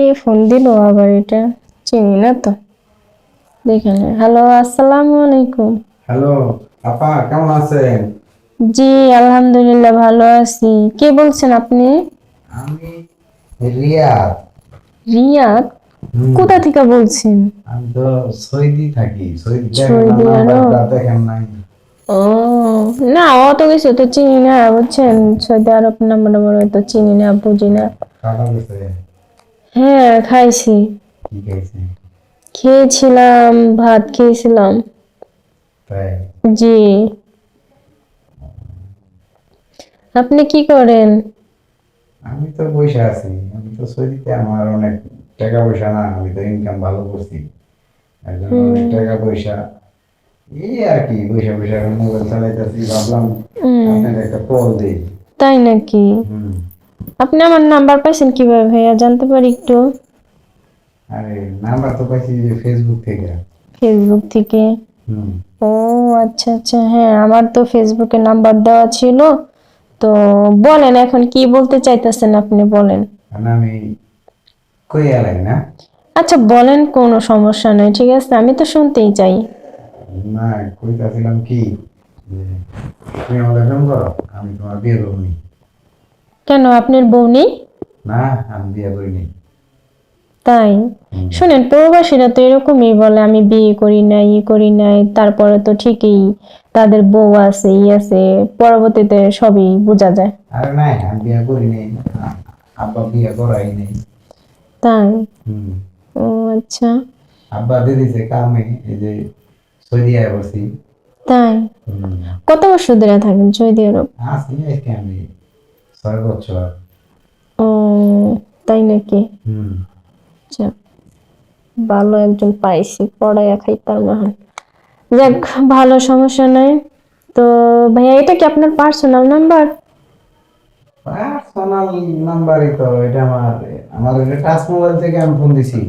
কে phone দিল আবার এটা চিনি না তো। দেখে হ্যালো আসসালামু আলাইকুম। হ্যালো আপা কেমন আছেন? জি আলহামদুলিল্লাহ ভালো আছি। কে বলছেন আপনি? আমি রিয়াদ। রিয়াদ? কোথা থেকে বলছেন? আমি তো সৌদি থাকি। সৌদি দেখেন নাই। ও না অত কিছু তো চিনি না বুঝছেন? সৌদি আরব নাম্বার তো চিনি না বুঝি না। হ্যাঁ খাইছি। খেয়েছিলাম ভাত খেয়েছিলাম। জি। আপনি কি করেন? আমি তো বসে আছি। আমি তো সৌদিতে আমার অনেক টাকা পয়সা না আমি তো ইনকাম ভালো করছি। অনেক টাকা পয়সা এই আর কি বসে বসে মোবাইল চালাইতেছি। ভাবলাম আপনার একটা কল দিই। তাই নাকি? হুম। আপনি আমার নাম্বার পাইছেন কীভাবে ভাইয়া? জানতে পারি একটু। আরে নাম্বার তো পাইছি যে ফেসবুক থেকে। ফেসবুক থেকে? ও আচ্ছা আচ্ছা। হ্যাঁ আমার তো ফেসবুকে নাম্বার দেওয়া ছিল। তো বলেন এখন কি বলতে চাইতেছেন আপনি বলেন। আমি কই এলাই না? আচ্ছা বলেন কোনো সমস্যা নাই ঠিক আছে? আমি তো শুনতেই চাই। না কইতাছিলাম কি? তুমি আমাকে ফোন করো আমি তোমার বিয়ে করবনি কেন? আপনার বউ নেই? না আমি বিয়ে করিনি তাই। শোনেন প্রবাসীরা তো এরকমই বলে আমি বিয়ে করি নাই ই করি নাই তারপরে তো ঠিকই তাদের বউ আছে ই আছে পরবর্তীতে সবই বোঝা যায়। আরে নাই আমি বিয়ে করিনি আ- আব্বা বিয়ে করাই নেই। তাই? ও আচ্ছা। আব্বা দিয়ে দিছে কামে এই যে সৌদি আয় বসি তাই? কত বছর ধরে থাকেন সৌদি আরব? আজকে আমি ছয়। বছর ও তাই নাকি? হুম। আচ্ছা ভালো একজন পাইছি পড়াইয়া খাই তার মহান যাক ভালো সমস্যা নাই। তো ভাইয়া এটা কি আপনার পার্সোনাল নাম্বার পার্সোনাল নাম্বারই তো এটা আমার আমার এটা টাচ মোবাইল থেকে আমি ফোন দিছি।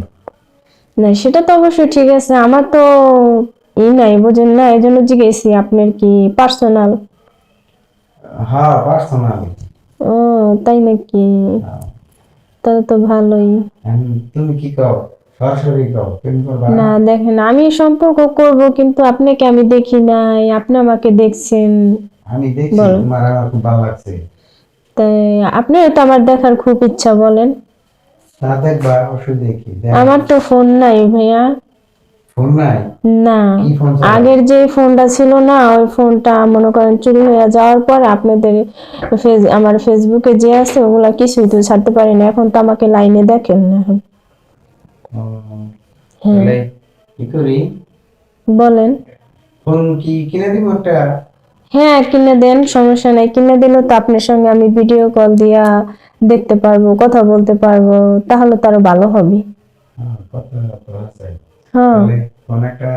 না সেটা তো অবশ্যই ঠিক আছে। আমার তো ই নাই বুঝেন না এই জন্য জিজ্ঞেসি আপনার কি পার্সোনাল হ্যাঁ পার্সোনাল ও তাই নাকি? তাহলে তো ভালোই। তুমি কি কও? সরাসরি কও? না দেখেন আমি সম্পর্ক করব কিন্তু আপনাকে আমি দেখি নাই। আপনি আমাকে দেখছেন। আমি দেখছি তোমার আমার খুব ভালো লাগছে। তাই আপনার তো আমার দেখার খুব ইচ্ছা বলেন। তা দেখবা অবশ্যই দেখি। আমার তো ফোন নাই ভাইয়া। না? আগের যে ফোনটা ছিল না ওই ফোনটা মনে করেন চুরি হয়ে যাওয়ার পর আপনাদের আমার ফেসবুকে যে আছে ওগুলা কিছুই তো ছাড়তে পারি না। এখন তো আমাকে লাইনে দেখেন না এখন। হ্যাঁ। বলেন। ফোন কি কিনে দিব একটা? হ্যাঁ কিনে দেন সমস্যা নাই। কিনে দিলে তো আপনার সঙ্গে আমি ভিডিও কল দিয়া দেখতে পারব কথা বলতে পারব। তাহলে তো আরও ভালো হবে। হ্যাঁ, হ্যাঁ তাহলে ফোন একটা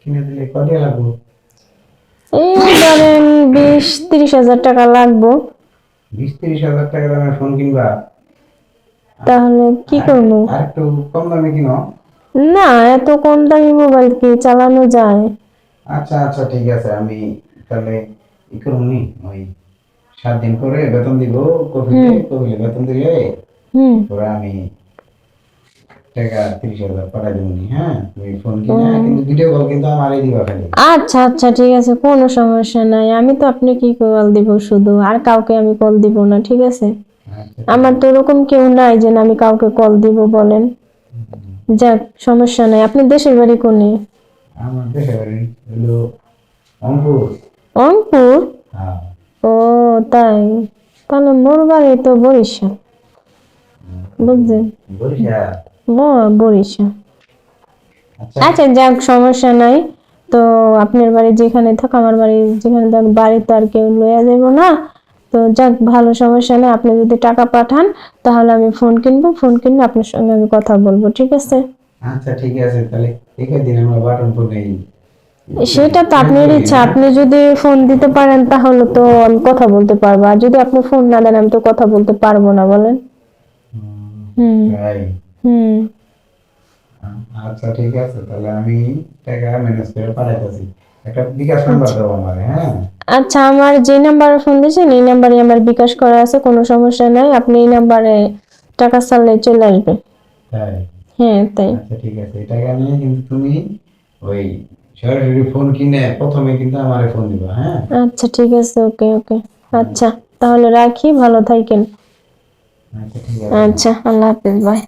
কিনে দিলে কত লাগবে? এই ধরেন বিশ তিরিশ হাজার টাকা লাগবো। বিশ তিরিশ হাজার টাকা দামের ফোন কিনবা। তাহলে কি করব? আর একটু কম দামে কিনো। না এত কম দামি মোবাইল কি চালানো যায়? আচ্ছা আচ্ছা ঠিক আছে। আমি তাহলে ই করুনি ওই সাত দিন করে বেতন দিব কফিতে কফিলে বেতন দিলে হুম। পরে আমি টাকা তিরিশ হাজার পাঠাই দেবনি হ্যাঁ? তুমি ফোন কিনে কিন্তু ভিডিও কল কিন্তু আমারই দিবা। খালি আচ্ছা আচ্ছা ঠিক আছে কোনো সমস্যা নাই। আমি তো আপনি কি কল দিব শুধু? আর কাউকে আমি কল দিব না ঠিক আছে? আচ্ছা, আমার তো ওরকম কেউ নাই যে আমি কাউকে কল দিব বলেন। যাক সমস্যা নাই। আপনি দেশের বাড়ি কোনে? আমার দেশে বাড়ি হলো অঙ্কুর। অঙ্কুর? হ্যাঁ। ও তাই? তাহলে মোর বাড়ি তো বরিশাল। বুঝছেন বরিশাল? ও বরিশাল আচ্ছা। আচ্ছা যাক সমস্যা নাই। তো আপনার বাড়ি যেখানে থাক আমার বাড়ি যেখানে থাক বাড়ি তো আর কেউ লইয়া যাব না। তো যাক ভালো সমস্যা নেই। আপনি যদি টাকা পাঠান তাহলে আমি ফোন কিনবো। ফোন কিনলে আপনার সঙ্গে আমি কথা বলব ঠিক আছে? আচ্ছা ঠিক আছে। তাহলে একে দিন আমরা বাটন ফোন নেই। সেটা তো আপনার ইচ্ছা। আপনি যদি ফোন দিতে পারেন তাহলে তো আমি কথা বলতে পারব। আর যদি আপনি ফোন না দেন আমি তো কথা বলতে পারব না বলেন। হুম হুম। আচ্ছা ঠিক আছে তাহলে আমি টাকা ম্যানেজ করে পাঠাইতেছি। একটা বিকাশ নাম্বার দেবো আমার হ্যাঁ? আচ্ছা আমার যে নাম্বারে ফোন দিয়েছেন এই নাম্বারে আমার বিকাশ করা আছে কোনো সমস্যা নাই। আপনি এই নাম্বারে টাকা চাললে চলে আসবে। তাই? হ্যাঁ তাই। আচ্ছা ঠিক আছে এই টাকা নিয়ে কিন্তু তুমি ওই সরাসরি ফোন কিনে প্রথমে কিন্তু আমারে ফোন দিবা হ্যাঁ? আচ্ছা ঠিক আছে ওকে ওকে। আচ্ছা তাহলে রাখি ভালো থাকেন। আচ্ছা আচ্ছা আল্লাহ হাফিজ বাই